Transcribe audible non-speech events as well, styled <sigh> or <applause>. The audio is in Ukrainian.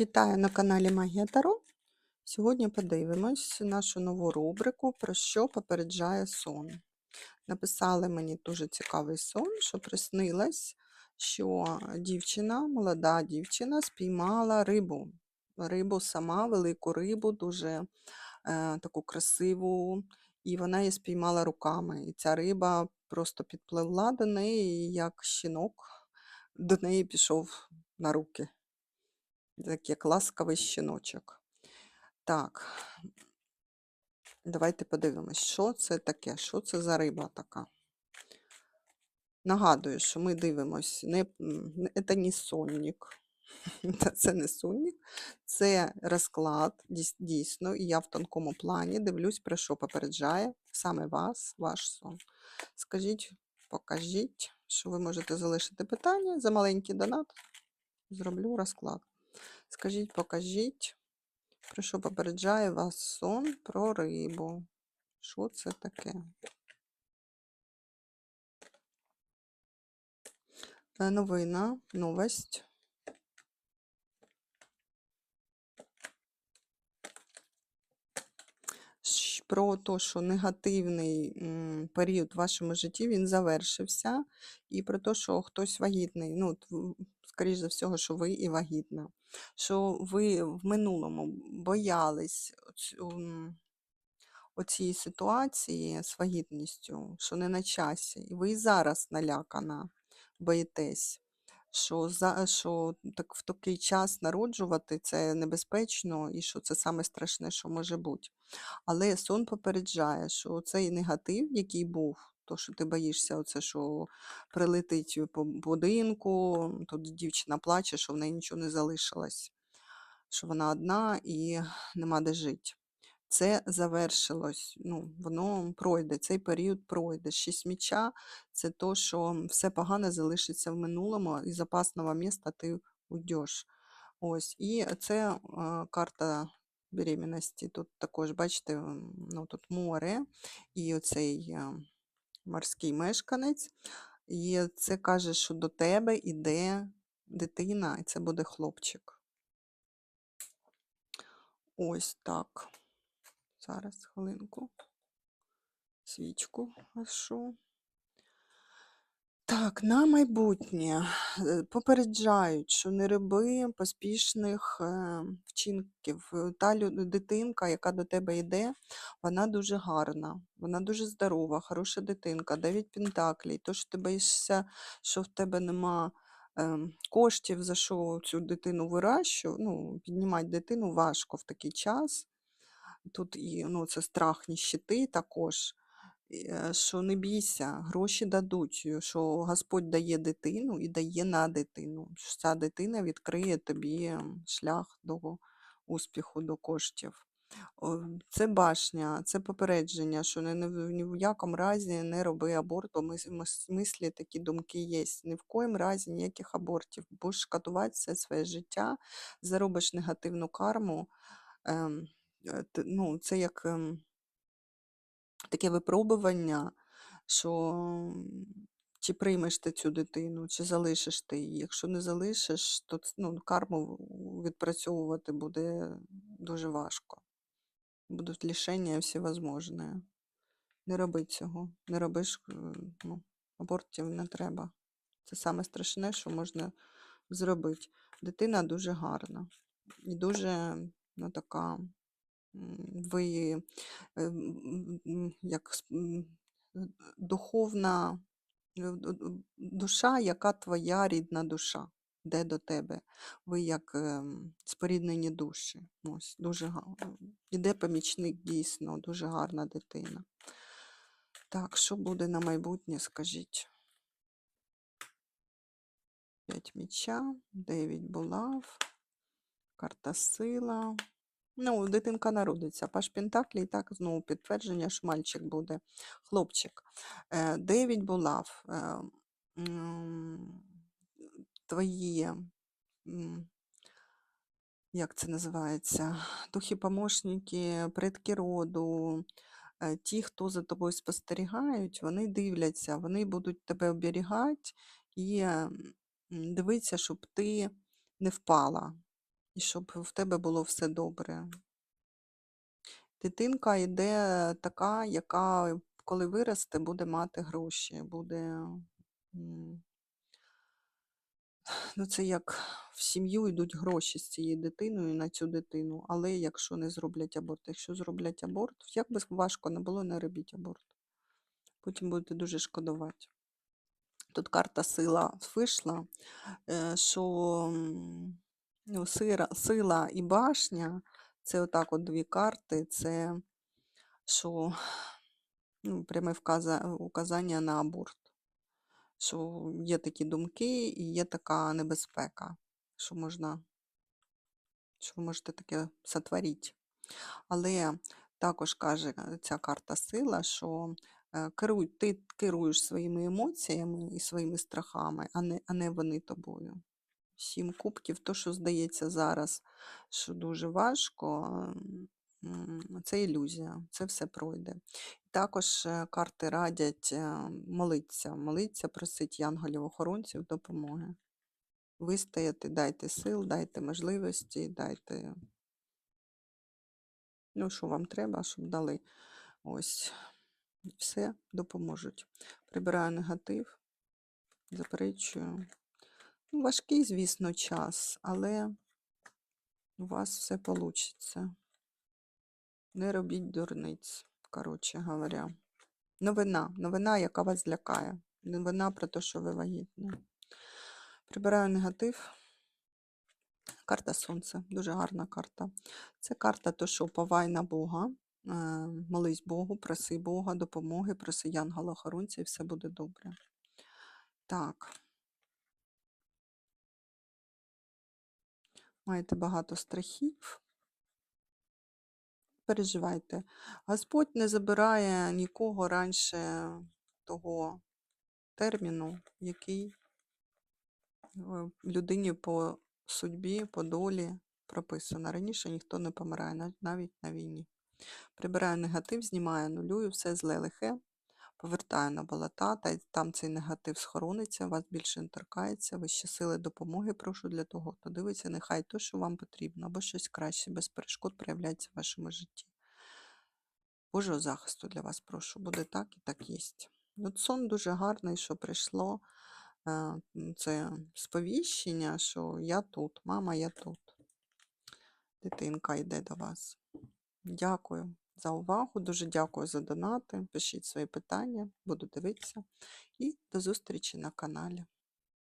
Вітаю на каналі Магія Таро. Сьогодні подивимось нашу нову рубрику про що попереджає сон. Написали мені дуже цікавий сон, що приснилось, що дівчина, молода дівчина, спіймала рибу. Рибу сама, велику рибу, дуже е, таку красиву, і вона її спіймала руками. І ця риба просто підпливла до неї, як щінок до неї пішов на руки. Так як ласкавий щіночок. Так, давайте подивимось, що це таке, що це за риба така. Нагадую, що ми дивимось, не, це не сонник, <laughs> це не сонник, це розклад, дійсно, і я в тонкому плані дивлюсь, про що попереджає саме вас, ваш сон. Скажіть, покажіть, що ви можете залишити питання за маленький донат. Зроблю розклад. Скажіть, покажіть, про що попереджає вас сон про рибу. Що це таке? Е, Новина, новость. Про те, що негативний період в вашому житті він завершився, і про те, що хтось вагітний. Ну, скоріш за всього, що ви і вагітна. Що ви в минулому боялись оцю, м, ситуації з вагітністю, що не на часі, і ви і зараз налякана, боїтесь, що, за, що так, в такий час народжувати це небезпечно і що це саме страшне, що може бути. Але сон попереджає, що цей негатив, який був, то, що ти боїшся, оце, що прилетить по будинку, тут дівчина плаче, що в неї нічого не залишилось, що вона одна і нема де жити. Це завершилось, ну, воно пройде, цей період пройде. Шість міча це то, що все погане залишиться в минулому, і з опасного міста ти уйдеш. Ось. І це е, карта беременності. Тут також, бачите, ну, тут море і оцей е, морський мешканець. І це каже, що до тебе йде дитина, і це буде хлопчик. Ось так. Зараз хвилинку. Свічку гашу. Так, на майбутнє е, попереджають, що не роби поспішних е, вчинків. Е, Та дитинка, яка до тебе йде, вона дуже гарна, вона дуже здорова, хороша дитинка, дев'ять пентаклей. То, що ти боїшся, що в тебе нема ем, коштів, за що цю дитину вирощу, ну, піднімати дитину важко в такий час. Тут і ну, це страх ніщити також. Е, Що не бійся, гроші дадуть, е, що Господь дає дитину і дає на дитину. що Ця дитина відкриє тобі шлях до успіху, до коштів. Це башня, це попередження, що не ні в якому разі не роби аборт, бо мис- мис- мислі такі думки є. Ні в коїм разі ніяких абортів. Будеш шкодувати все своє життя, заробиш негативну карму. Ем, е, ну, це як. ем, таке випробування, що чи приймеш ти цю дитину, чи залишиш ти її. Якщо не залишиш, то ну, карму відпрацьовувати буде дуже важко. Будуть лишення всевозможне. Не роби цього. Не робиш, е, ну, абортів не треба. Це саме страшне, що можна зробити. Дитина дуже гарна і дуже ну, така ви м, як духовна душа, яка твоя рідна душа, де до тебе. Ви як ем, споріднені душі. Ось, дуже. Іде помічник дійсно, дуже гарна дитина. Так, що буде на майбутнє, скажіть? П'ять міча, дев'ять булав, карта сила. Ну, дитинка народиться. Паш Пентаклі, і так знову підтвердження, що мальчик буде, хлопчик. Е, Дев'ять булав. Е, Твої, як це називається, духи-помощники, предки роду, е, ті, хто за тобою спостерігають, вони дивляться, вони будуть тебе оберігати і дивитися, щоб ти не впала. І щоб в тебе було все добре. Дитинка йде така, яка, коли виросте, буде мати гроші, буде. Ну, це як в сім'ю йдуть гроші з цією дитиною на цю дитину, але якщо не зроблять аборт, якщо зроблять аборт, як би важко не було, не робіть аборт. Потім будете дуже шкодувати. Тут карта сила вийшла, е, що ну, сира, сила і башня це отак от дві карти, це що ну, пряме указання на аборт. Що є такі думки і є така небезпека, що можна, що ви можете таке сотворити. Але також каже ця карта сила, що е, керуй, ти керуєш своїми емоціями і своїми страхами, а не, а не вони тобою. Сім кубків, то, що здається зараз, що дуже важко, це ілюзія, це все пройде. Також е, карти радять е, молитися, молитися, просить янголів-охоронців допомоги. Вистояти, дайте сил, дайте можливості, дайте, ну, що вам треба, щоб дали. Ось, все допоможуть. Прибираю негатив, заперечую. Важкий, звісно, час, але у вас все вийде. Не робіть дурниць, коротше говоря. Новина, новина, яка вас злякає. Новина про те, що ви вагітні. Прибираю негатив. Карта Сонця, дуже гарна карта. Це карта, то, що уповай на Бога, е, молись Богу, проси Бога, допомоги, проси янгола охоронця і все буде добре. Так. Маєте багато страхів. Переживайте. Господь не забирає нікого раніше того терміну, який е, людині по судьбі, по долі прописано. Раніше ніхто не помирає, навіть на війні. Прибираю негатив, знімаю, нулюю, все зле лихе, повертаю на болота, та там цей негатив схорониться, вас більше не торкається, вищі сили допомоги прошу для того, хто дивиться, нехай то, що вам потрібно, або щось краще, без перешкод проявляється в вашому житті. Божого захисту для вас прошу, буде так і так єсть. От сон дуже гарний, що прийшло е, це сповіщення, що я тут, мама, я тут. Дитинка йде до вас. Дякую за увагу, дуже дякую за донати. Пишіть свої питання, буду дивитися. І до зустрічі на каналі.